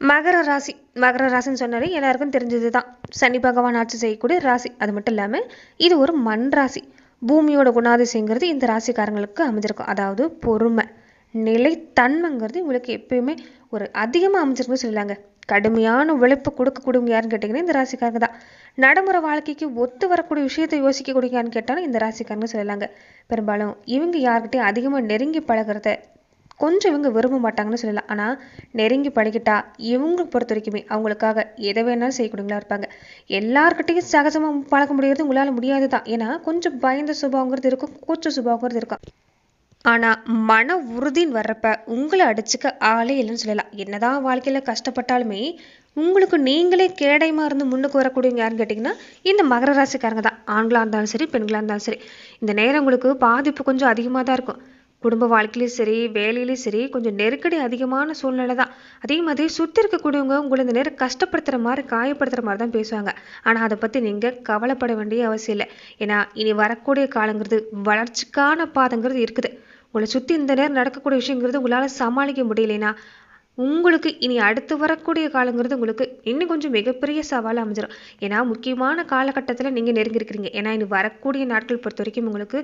மகர ராசி மகர ராசின்னு சொன்னாலே எல்லாருக்கும் தெரிஞ்சது தான் சனி பகவான் ஆட்சி செய்யக்கூடிய ராசி. அது மட்டும் இல்லாமல் இது ஒரு மண் ராசி. பூமியோட குணாதிசயங்கிறது இந்த ராசிக்காரங்களுக்கு அமைஞ்சிருக்கும். அதாவது பொறுமை நிலைத்தன்மைங்கிறது உங்களுக்கு எப்பயுமே ஒரு அதிகமாக அமைஞ்சிருக்குன்னு சொல்லலாங்க. கடுமையான உழைப்பு கொடுக்கக்கூடியவங்க யாருன்னு கேட்டிங்கன்னா இந்த ராசிக்காரங்க தான். நடைமுறை வாழ்க்கைக்கு ஒத்து வரக்கூடிய விஷயத்தை யோசிக்கக்கூடியான்னு கேட்டாலும் இந்த ராசிக்காரங்க சொல்லலாங்க. பெரும்பாலும் இவங்க யார்கிட்டையும் அதிகமாக நெருங்கி பழகிறத கொஞ்சம் இவங்க விரும்ப மாட்டாங்கன்னு சொல்லலாம் ஆனால் நெருங்கி பழகிட்டா இவங்க பொறுத்த வரைக்குமே அவங்களுக்காக எதை வேணாலும் செய்யக்கூடியங்களா இருப்பாங்க. எல்லாருக்கிட்டையும் சகஜமாக பழக முடியறது உங்களால் முடியாது தான் ஏன்னா கொஞ்சம் பயந்த சுபாவங்கிறது இருக்கும் கூச்ச சுபாவங்கிறது இருக்கும். ஆனால் மன உறுதின்னு வர்றப்ப உங்களை அடிச்சுக்க ஆளே இல்லைன்னு சொல்லலாம் என்னதான் வாழ்க்கையில் கஷ்டப்பட்டாலுமே உங்களுக்கு நீங்களே கேடயமாக இருந்து முன்னுக்கு வரக்கூடியவங்க யாருன்னு கேட்டிங்கன்னா இந்த மகர ராசிக்காரங்க தான். ஆண்களாக இருந்தாலும் சரி பெண்களாக இருந்தாலும் சரி. இந்த நேரம் உங்களுக்கு பாதிப்பு கொஞ்சம் அதிகமாக தான் இருக்கும். குடும்ப வாழ்க்கையிலையும் சரி வேலையிலையும் சரி கொஞ்சம் நெருக்கடி அதிகமான சூழ்நிலை தான். அதே மாதிரி சுற்றி இருக்கக்கூடியவங்க உங்களை இந்த நேரம் கஷ்டப்படுத்துகிற மாதிரி காயப்படுத்துகிற மாதிரி தான் பேசுவாங்க. ஆனால் அதை பற்றி நீங்கள் கவலைப்பட வேண்டிய அவசியம் இல்லை. ஏன்னா இனி வரக்கூடிய காலங்கிறது வளர்ச்சிக்கான பாதங்கிறது இருக்குது. உங்களை சுற்றி இந்த நேரம் நடக்கக்கூடிய விஷயங்கிறது உங்களால் சமாளிக்க முடியலைன்னா உங்களுக்கு இனி அடுத்து வரக்கூடிய காலங்கிறது உங்களுக்கு இன்னும் கொஞ்சம் மிகப்பெரிய சவாலாக அமைஞ்சிடும் ஏன்னா முக்கியமான காலகட்டத்தில் நீங்கள் நெருங்கியிருக்கிறீங்க. ஏன்னா இனி வரக்கூடிய நாட்கள் பொறுத்த வரைக்கும் உங்களுக்கு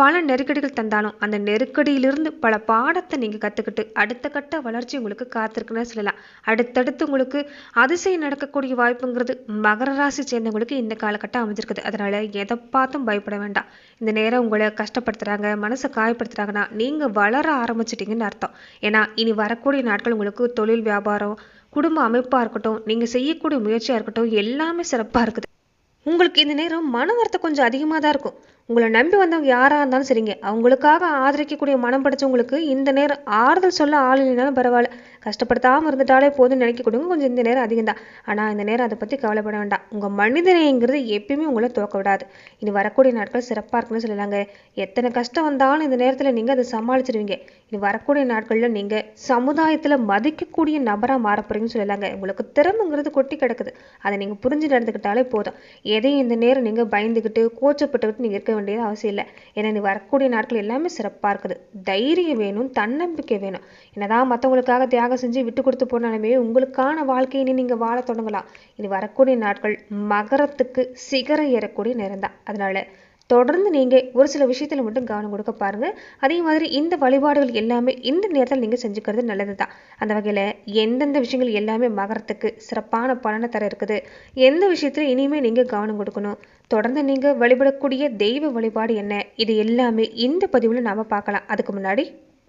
பல நெருக்கடிகள் தந்தாலும் அந்த நெருக்கடியிலிருந்து பல பாடத்தை நீங்கள் கற்றுக்கிட்டு அடுத்த கட்ட வளர்ச்சி உங்களுக்கு காத்திருக்குன்னு சொல்லலாம். அடுத்தடுத்து உங்களுக்கு அதிசயம் நடக்கக்கூடிய வாய்ப்புங்கிறது மகர ராசி சேர்ந்தவங்களுக்கு இந்த காலகட்டம் அமைஞ்சிருக்குது. அதனால் எதை பார்த்தும் பயப்பட வேண்டாம். இந்த நேரம் உங்களை கஷ்டப்படுத்துகிறாங்க மனசை காயப்படுத்துகிறாங்கன்னா நீங்கள் வளர ஆரம்பிச்சிட்டிங்கன்னு அர்த்தம். ஏன்னா இனி வரக்கூடிய நாட்கள் உங்களுக்கு தொழில் வியாபாரம் குடும்ப அமைப்பாக இருக்கட்டும் நீங்கள் செய்யக்கூடிய முயற்சியாக இருக்கட்டும் எல்லாமே சிறப்பாக இருக்குது. உங்களுக்கு இந்த நேரம் மன வருத்தம் கொஞ்சம் அதிகமாக தான் இருக்கும். உங்களை நம்பி வந்தவங்க யாராக இருந்தாலும் சரிங்க. அவங்களுக்காக ஆதரிக்கக்கூடிய மனம் படைச்சவங்களுக்கு இந்த நேரம் ஆறுதல் சொல்ல ஆள் இல்லைனாலும் பரவாயில்ல. கஷ்டப்படுத்தாமல் இருந்துட்டாலே போதும்னு கொடுங்க கொஞ்சம் இந்த நேரம் அதிகம் தான் ஆனால் இந்த நேரம் அதை பற்றி கவலைப்பட வேண்டாம். உங்கள் மனிதனைங்கிறது எப்பயுமே உங்களை துவக்க விடாது. இனி வரக்கூடிய நாட்கள் சிறப்பாக இருக்குன்னு சொல்லலாங்க. எத்தனை கஷ்டம் வந்தாலும் இந்த நேரத்தில் நீங்கள் அதை சமாளிச்சிருவீங்க. இனி வரக்கூடிய நாட்களில் நீங்கள் சமுதாயத்தில் மதிக்கக்கூடிய நபராக மாற போகிறீங்கன்னு சொல்லலாங்க. உங்களுக்கு திறமைங்கிறது கொட்டி கிடக்குது. அதை நீங்கள் புரிஞ்சு நடந்துக்கிட்டாலே போதும். எதையும் இந்த நேரம் நீங்கள் பயந்துக்கிட்டு கோச்சப்பட்டுக்கிட்டு நீங்கள் இருக்க வேண்டியது அவசியம் இல்லை. ஏன்னா நீ வரக்கூடிய நாட்கள் எல்லாமே சிறப்பாக இருக்குது. தைரியம் வேணும் தன்னம்பிக்கை வேணும். என்னதான் மற்றவங்களுக்காக தியாகம் செஞ்சு விட்டு கொடுத்து போனாலுமே உங்களுக்கான வாழ்க்கையினே நீங்கள் வாழ தொடங்கலாம். இனி வரக்கூடிய நாட்கள் மகரத்துக்கு சிகரம் ஏறக்கூடிய நேரம் தான் அதனால தொடர்ந்து நீங்கள் ஒரு சில விஷயத்தில் மட்டும் கவனம் கொடுக்க பாருங்கள் அதே மாதிரி இந்த வழிபாடுகள் எல்லாமே இந்த நேரத்தில் நீங்கள் செஞ்சுக்கிறது நல்லது தான் அந்த வகையில் எந்தெந்த விஷயங்கள் எல்லாமே மகரத்துக்கு சிறப்பான பலனை தர இருக்குது? எந்த விஷயத்தில் இனிமேல் நீங்கள் கவனம் கொடுக்கணும்? தொடர்ந்து நீங்கள் வழிபடக்கூடிய தெய்வ வழிபாடு என்ன? இது எல்லாமே இந்த பதிவில் நாம் பார்க்கலாம். அதுக்கு முன்னாடி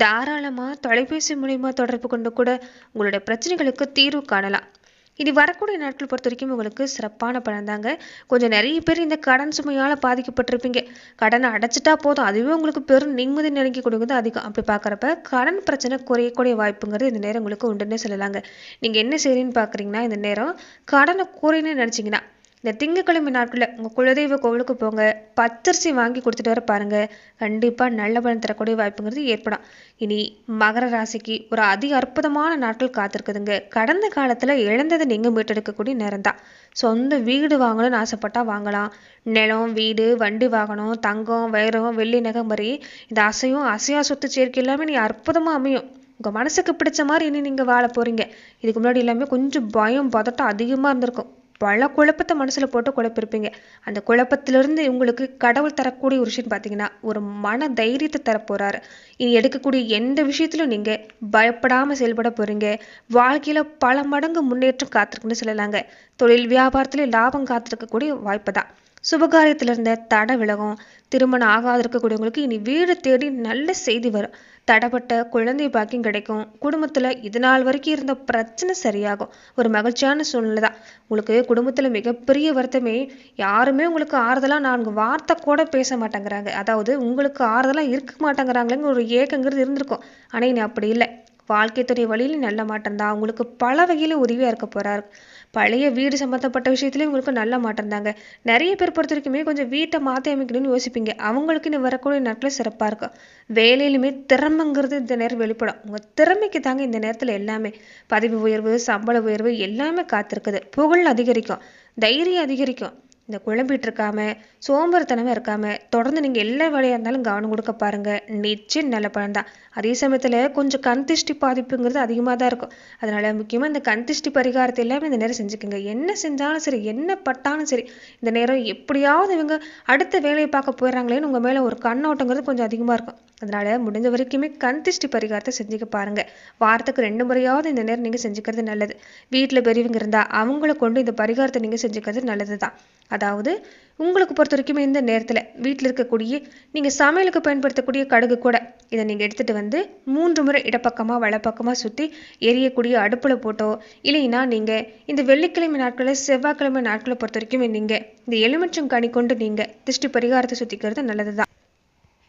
தாராளமாக தொலைபேசி மூலிமா தொடர்பு கொண்டு கூட உங்களுடைய பிரச்சனைகளுக்கு தீர்வு காணலாம். இது வரக்கூடிய நாட்கள் பொறுத்த வரைக்கும் உங்களுக்கு சிறப்பான பலன் தாங்க. கொஞ்சம் நிறைய பேர் இந்த கடன் சுமையால் பாதிக்கப்பட்டிருப்பீங்க. கடனை அடைச்சிட்டா போதும். அதுவே உங்களுக்கு பெரும் நிம்மதி நினைக்க கொடுக்குறது அதிகம் அப்படி பார்க்குறப்ப கடன் பிரச்சனை குறையக்கூடிய வாய்ப்புங்கிறது இந்த நேரம் உங்களுக்கு உண்டுன்னே சொல்லலாங்க. நீங்கள் என்ன செய்றீங்கன்னு பார்க்குறீங்கன்னா இந்த நேரம் கடனை குறைன்னு நினச்சிங்கன்னா இந்த திங்கக்கிழமை நாட்களில் உங்கள் குலதெய்வ கோவிலுக்கு போங்க. பச்சரிசி வாங்கி கொடுத்துட்டு வர பாருங்கள் கண்டிப்பாக நல்ல பலன் தரக்கூடிய வாய்ப்புங்கிறது ஏற்படும். இனி மகர ராசிக்கு ஒரு அதி அற்புதமான நாட்கள் காத்திருக்குதுங்க. கடந்த காலத்தில் இழந்ததை நீங்கள் மீட்டெடுக்கக்கூடிய நேரம் தான் சொந்த வீடு வாங்கணும்னு ஆசைப்பட்டால் வாங்கலாம். நிலம் வீடு வண்டி வாகனம் தங்கம் வைரம் வெள்ளி நகை மாதிரி இந்த அசையும் அசையா சொத்து சேர்க்கை எல்லாமே நீ அற்புதமாக அமையும். உங்கள் மனசுக்கு பிடிச்ச மாதிரி இனி நீங்கள் வாழ போகிறீங்க இதுக்கு முன்னாடி எல்லாமே கொஞ்சம் பயம் பதட்டம் அதிகமாக இருந்திருக்கும். பல குழப்பத்தை மனசில் போட்டு குழப்பிருப்பீங்க. அந்த குழப்பத்திலிருந்து உங்களுக்கு கடவுள் தரக்கூடிய ஒரு விஷயம் பார்த்தீங்கன்னா ஒரு மன தைரியத்தை தரப்போகிறாரு இனி எடுக்கக்கூடிய எந்த விஷயத்திலும் நீங்கள் பயப்படாமல் செயல்பட போறீங்க. வாழ்க்கையில் பல மடங்கு முன்னேற்றம் காத்திருக்குன்னு சொல்லலாங்க. தொழில் வியாபாரத்துல லாபம் காத்திருக்கக்கூடிய வாய்ப்பு தான் சுபகாரியத்தில் இருந்த தடை விலகும் திருமணம் ஆகாது இருக்கக்கூடியவங்களுக்கு இனி வீடு தேடி நல்ல செய்தி வரும். தடைப்பட்ட குழந்தை பாக்கியம் கிடைக்கும். குடும்பத்தில் இது நாள் வரைக்கும் இருந்த பிரச்சனை சரியாகும். ஒரு மகிழ்ச்சியான சூழ்நிலை தான் உங்களுக்கு குடும்பத்தில் மிகப்பெரிய வருத்தமே. யாருமே உங்களுக்கு ஆறுதலாக நான்கு வார்த்தை கூட பேச மாட்டேங்கிறாங்க. அதாவது உங்களுக்கு ஆறுதலாக இருக்க மாட்டேங்கிறாங்களேங்கிற ஒரு ஏக்கங்கிறது இருந்திருக்கும். ஆனால் இனி அப்படி இல்லை. வாழ்க்கை துறை நல்ல மாற்றம் தான் உங்களுக்கு பல வகையில் உதவியாக இருக்க போறாரு. பழைய வீடு சம்மந்தப்பட்ட விஷயத்துலையும் உங்களுக்கு நல்ல மாட்டிருந்தாங்க நிறைய பேர் பொறுத்த வரைக்குமே கொஞ்சம் வீட்டை மாற்றி அமைக்கணும்னு யோசிப்பீங்க. அவங்களுக்கு இன்னும் வரக்கூடிய நாட்கள் சிறப்பாக இருக்கும். வேலையிலுமே திறமைங்கிறது இந்த நேரம் வெளிப்படும். உங்கள் திறமைக்கு தாங்க இந்த நேரத்தில் எல்லாமே. பதவி உயர்வு சம்பள உயர்வு எல்லாமே காத்திருக்குது. புகழ் அதிகரிக்கும். தைரியம் அதிகரிக்கும். இந்த குழம்பிட்டு இருக்காம சோம்பேறித்தனமாக இருக்காம தொடர்ந்து நீங்க எல்லா வேலையா இருந்தாலும் கவனம் கொடுக்க பாருங்க. நிச்சயம் நல்ல பலன் தான். அதே சமயத்துல கொஞ்சம் கண் திருஷ்டி பாதிப்புங்கிறது அதிகமாக தான் இருக்கும். அதனால முக்கியமா இந்த கண் திருஷ்டி பரிகாரத்தை எல்லாமே இந்த நேரம் செஞ்சுக்கோங்க. என்ன செஞ்சாலும் சரி என்ன பட்டாலும் சரி இந்த நேரம் எப்படியாவது இவங்க அடுத்த வேலையை பார்க்க போயிடுறாங்களேன்னு உங்க மேல ஒரு கண்ணோட்டங்கிறது கொஞ்சம் அதிகமா இருக்கும். அதனால் முடிஞ்ச வரைக்குமே கண் திருஷ்டி பரிகாரத்தை செஞ்சுக்க பாருங்கள் வாரத்துக்கு ரெண்டு முறையாவது இந்த நேரம் நீங்கள் செஞ்சுக்கிறது நல்லது. வீட்டில் பெரியவங்க இருந்தால் அவங்கள கொண்டு இந்த பரிகாரத்தை நீங்கள் செஞ்சுக்கிறது நல்லது தான் அதாவது உங்களுக்கு பொறுத்த வரைக்குமே இந்த நேரத்தில் வீட்டில் இருக்கக்கூடிய நீங்கள் சமையலுக்கு பயன்படுத்தக்கூடிய கடுகு கூட இதை நீங்கள் எடுத்துகிட்டு வந்து மூன்று முறை இடப்பக்கமாக வலப்பக்கமாக சுற்றி எரியக்கூடிய அடுப்பில் போட்டோ இல்லைன்னா நீங்கள் இந்த வெள்ளிக்கிழமை நாட்களை செவ்வாய்க்கிழமை நாட்களை பொறுத்த வரைக்குமே நீங்கள் இந்த எலுமிச்சம் கனி கொண்டு நீங்கள் திருஷ்டி பரிகாரத்தை சுற்றிக்கிறது நல்லது தான்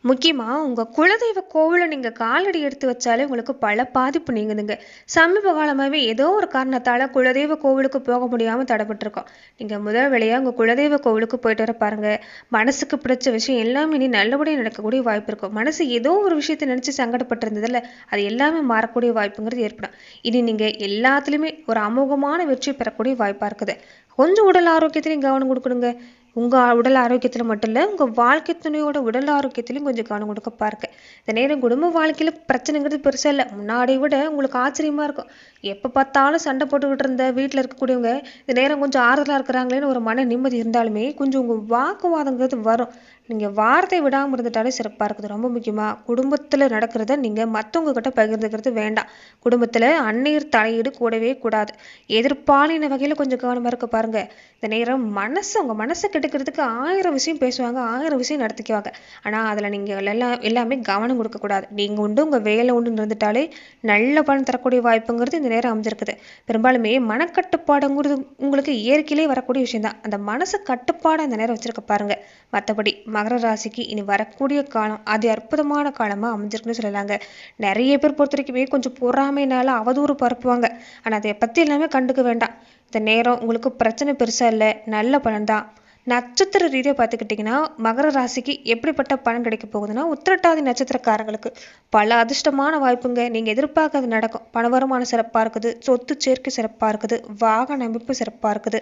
முக்கியமாக உங்கள் குலதெய்வ கோவிலை நீங்கள் காலடி எடுத்து வச்சாலே உங்களுக்கு பல பாதிப்பு நீங்குதுங்க. சமீப காலமாகவே ஏதோ ஒரு காரணத்தால் குலதெய்வ கோவிலுக்கு போக முடியாமல் தடைப்பட்டிருக்கோம். நீங்கள் முதல் வேலையாக உங்கள் குலதெய்வ கோவிலுக்கு போயிட்டு வர பாருங்க. மனசுக்கு பிடிச்ச விஷயம் எல்லாமே இனி நல்லபடியாக நடக்கக்கூடிய வாய்ப்பு இருக்கும். மனசு ஏதோ ஒரு விஷயத்தை நினச்சி சங்கடப்பட்டு இருந்ததுல அது எல்லாமே மாறக்கூடிய வாய்ப்புங்கிறது ஏற்படும். இனி நீங்கள் எல்லாத்துலேயுமே ஒரு அமோகமான வெற்றி பெறக்கூடிய வாய்ப்பாக இருக்குது. கொஞ்சம் உடல் ஆரோக்கியத்திலையும் கவனம் கொடுக்கணுங்க. உங்க உடல் ஆரோக்கியத்துல மட்டும் இல்லை உங்க வாழ்க்கை துணையோட உடல் ஆரோக்கியத்திலையும் கொஞ்சம் கவனம் கொடுக்க பாருங்க. இந்த நேரம் குடும்ப வாழ்க்கையில பிரச்சனைங்கிறது பெருசா இல்ல. முன்னாடியை விட உங்களுக்கு ஆச்சரியமா இருக்கும். எப்போ பார்த்தாலும் சண்டை போட்டுக்கிட்டு இருந்த வீட்டில் இருக்கக்கூடியவங்க இந்த நேரம் கொஞ்சம் ஆறுதலா இருக்கிறாங்களேன்னு ஒரு மன நிம்மதி இருந்தாலுமே கொஞ்சம் உங்க வாக்குவாதங்கிறது வரும். நீங்கள் வார்த்தை விடாமல் இருந்துட்டாலே சிறப்பாக இருக்குது. ரொம்ப முக்கியமாக குடும்பத்தில் நடக்கிறத நீங்கள் மற்றவங்கக்கிட்ட பகிர்ந்துக்கிறது வேண்டாம். குடும்பத்தில் அந்நீர் தலையீடு கூடவே கூடாது. எதிர்பாலின வகையில் கொஞ்சம் கவனமாக இருக்க பாருங்கள் இந்த நேரம் மனசு உங்கள் மனசை கெடுக்கிறதுக்கு ஆயிரம் விஷயம் பேசுவாங்க ஆயிரம் விஷயம் நடத்திக்குவாங்க. ஆனால் அதில் நீங்கள் எல்லாம் எல்லாமே கவனம் கொடுக்கக்கூடாது நீங்கள் உண்டு உங்கள் வேலை உண்டு இருந்துட்டாலே நல்ல பலன் தரக்கூடிய வாய்ப்புங்கிறது இந்த நேரம் அமைஞ்சிருக்குது. பெரும்பாலுமே மனக்கட்டுப்பாடுங்கிறது உங்களுக்கு இயற்கையிலே வரக்கூடிய விஷயம் தான் அந்த மனசு கட்டுப்பாடு அந்த நேரம் வச்சுருக்க பாருங்கள் மற்றபடி மகர ராசிக்கு இனி வரக்கூடிய காலம் அது அற்புதமான காலமா அமைஞ்சிருக்குன்னு சொல்லலாங்க. நிறைய பேர் பொறுத்த வரைக்குமே கொஞ்சம் பொறாமைனால அவதூறு பரப்புவாங்க. ஆனா அதை பத்தி எல்லாமே கண்டுக்க வேண்டாம். இந்த நேரம் உங்களுக்கு பிரச்சனை பெருசா இல்லை. நல்ல பலன் தான். நட்சத்திர ரீதியாக பார்த்துக்கிட்டிங்கன்னா மகர ராசிக்கு எப்படிப்பட்ட பலன் கிடைக்க போகுதுன்னா உத்திரட்டாதி நட்சத்திரக்காரங்களுக்கு பல அதிர்ஷ்டமான வாய்ப்புங்க. நீங்கள் எதிர்பார்க்கறது நடக்கும். பண வருமானம் சிறப்பாக இருக்குது. சொத்து சேர்க்கை சிறப்பாக இருக்குது. வாகன அமைப்பு சிறப்பாக இருக்குது.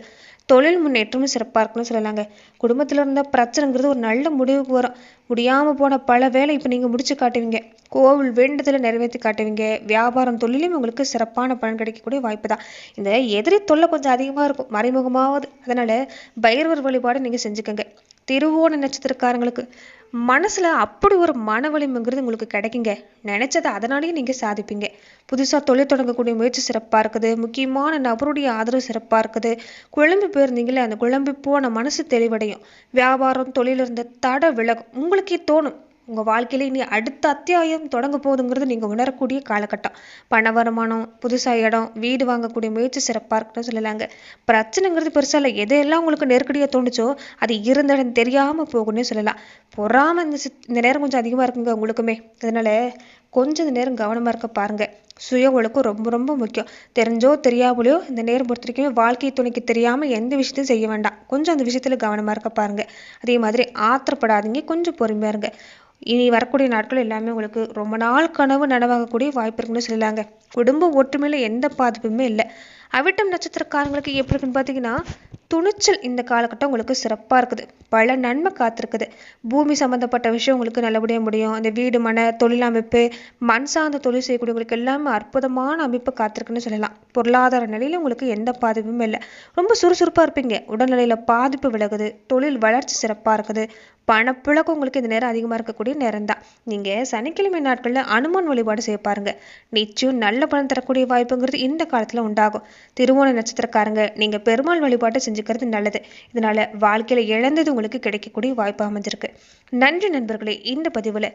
தொழில் முன்னேற்றமும் சிறப்பாக இருக்குன்னு சொல்லலாங்க. குடும்பத்தில் இருந்த பிரச்சனைங்கிறது ஒரு நல்ல முடிவுக்கு வரும். முடியாமல் போன பல வேலை இப்போ நீங்கள் முடிச்சு காட்டுவீங்க. கோவில் வேண்டுதலை நிறைவேற்றி காட்டுவீங்க. வியாபாரம் தொழிலும் உங்களுக்கு சிறப்பான பலன் கிடைக்கக்கூடிய வாய்ப்பு தான் இந்த எதிரி தொல்லை கொஞ்சம் அதிகமாக இருக்கும். மறைமுகமாவது. அதனால் பைரவர் வழிபாடு நீங்கள் செஞ்சுக்கோங்க. திருவோண நட்சத்திரக்காரங்களுக்கு மனசில் அப்படி ஒரு மன வலிமைங்கிறது உங்களுக்கு கிடைக்குங்க. நினைச்சதை அதனாலேயே நீங்கள் சாதிப்பீங்க. புதுசாக தொழில் தொடங்கக்கூடிய முயற்சி சிறப்பாக இருக்குது. முக்கியமான நபருடைய ஆதரவு சிறப்பாக இருக்குது. குழம்பு போயிருந்தீங்களே அந்த குழம்பு போன மனசு தெளிவடையும். வியாபாரம் தொழில் தடை விலகும். உங்களுக்கே தோணும். உங்க வாழ்க்கையில இனி அடுத்த அத்தியாயம் தொடங்க போகுதுங்கிறது நீங்க உணரக்கூடிய காலகட்டம். பண வருமானம் புதுசா இடம் வீடு வாங்கக்கூடிய முயற்சி சிறப்பா இருக்குன்னு சொல்லலாங்க. பிரச்சனைங்கிறது பெருசா இல்லை. எதையெல்லாம் உங்களுக்கு நெருக்கடியா தோணுச்சோ அது இருந்த இடம் தெரியாம போகும்னு சொல்லலாம். பொறாம இந்த சித்- இந்த நேரம் கொஞ்சம் அதிகமா இருக்குங்க உங்களுக்குமே. அதனால கொஞ்சம் நேரம் கவனமாக இருக்க பாருங்கள் சுய ஒழுக்கம் ரொம்ப ரொம்ப முக்கியம். தெரிஞ்சோ தெரியாமலையோ இந்த நேரம் பொறுத்த வரைக்கும் வாழ்க்கை துணைக்கு தெரியாமல் எந்த விஷயத்தையும் செய்ய வேண்டாம். கொஞ்சம் அந்த விஷயத்தில் கவனமாக இருக்க பாருங்கள் அதே மாதிரி ஆத்திரப்படாதீங்க. கொஞ்சம் பொறுமையா இருங்க. இனி வரக்கூடிய நாட்கள் எல்லாமே உங்களுக்கு ரொம்ப நாள் கனவு நனவாகக்கூடிய வாய்ப்பு இருக்குன்னு சொல்லலாங்க. குடும்ப ஒற்றுமையில் எந்த பாதிப்புமே இல்லை. அவிட்டம் நட்சத்திரக்காரங்களுக்கு எப்படி இருக்குன்னு பார்த்தீங்கன்னா துணிச்சல் இந்த காலகட்டம் உங்களுக்கு சிறப்பாக இருக்குது. பல நன்மை காத்திருக்குது. பூமி சம்மந்தப்பட்ட விஷயம் உங்களுக்கு நல்லபடியாக முடியும். இந்த வீடு மன தொழில் அமைப்பு மண் சார்ந்த தொழில் செய்யக்கூடியவங்களுக்கு எல்லாமே அற்புதமான அமைப்பு காத்திருக்குன்னு சொல்லலாம். பொருளாதார நிலையில் உங்களுக்கு எந்த பாதிப்பும் இல்லை. ரொம்ப சுறுசுறுப்பாக இருப்பீங்க. உடல்நிலையில் பாதிப்பு விலகுது. தொழில் வளர்ச்சி சிறப்பாக இருக்குது. பணப்புழக்கம் உங்களுக்கு இந்த நேரம் அதிகமாக இருக்கக்கூடிய நேரம் தான் நீங்கள் சனிக்கிழமை நாட்களில் அனுமான் வழிபாடு செய்ய பாருங்கள் நிச்சயம் நல்ல பணம் தரக்கூடிய வாய்ப்புங்கிறது இந்த காலத்தில் உண்டாகும். திருவோண நட்சத்திரக்காரங்க நீங்க பெருமாள் வழிபாட்டை செஞ்சுக்கிறது நல்லது. இதனால வாழ்க்கையில இழந்தது உங்களுக்கு கிடைக்கக்கூடிய வாய்ப்பு அமைஞ்சிருக்கு. நன்றி நண்பர்களே இந்த பதிவுல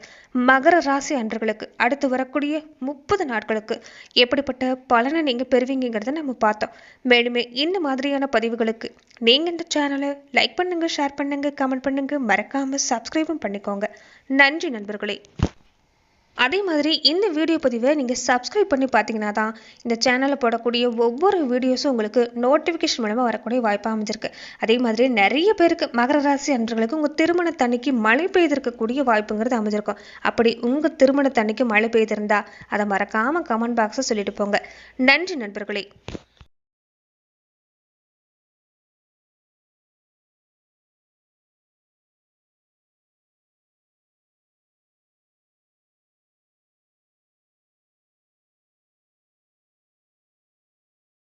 மகர ராசி அன்றர்களுக்கு அடுத்து வரக்கூடிய முப்பது நாட்களுக்கு எப்படிப்பட்ட பலனை நீங்க பெறுவீங்கிறத நம்ம பார்த்தோம். மேலுமே இந்த மாதிரியான பதிவுகளுக்கு நீங்க இந்த சேனலை லைக் பண்ணுங்க ஷேர் பண்ணுங்க கமெண்ட் பண்ணுங்க மறக்காம சப்ஸ்கிரைபும் பண்ணிக்கோங்க. நன்றி நண்பர்களே. அதே மாதிரி இந்த வீடியோ பதிவை நீங்கள் சப்ஸ்கிரைப் பண்ணி பார்த்தீங்கன்னா தான் இந்த சேனலில் போடக்கூடிய ஒவ்வொரு வீடியோஸும் உங்களுக்கு நோட்டிஃபிகேஷன் மூலமாக வரக்கூடிய வாய்ப்பாக அமைஞ்சிருக்கு. அதே மாதிரி நிறைய பேருக்கு மகர ராசி அன்றர்களுக்கு உங்கள் திருமணத்தன்னைக்கு மழை பெய்திருக்கக்கூடிய வாய்ப்புங்கிறது அமைஞ்சிருக்கும். அப்படி உங்கள் திருமணத்தன்னைக்கு மழை பெய்திருந்தா அதை மறக்காமல் கமெண்ட் பாக்ஸை சொல்லிட்டு போங்க. நன்றி நண்பர்களே.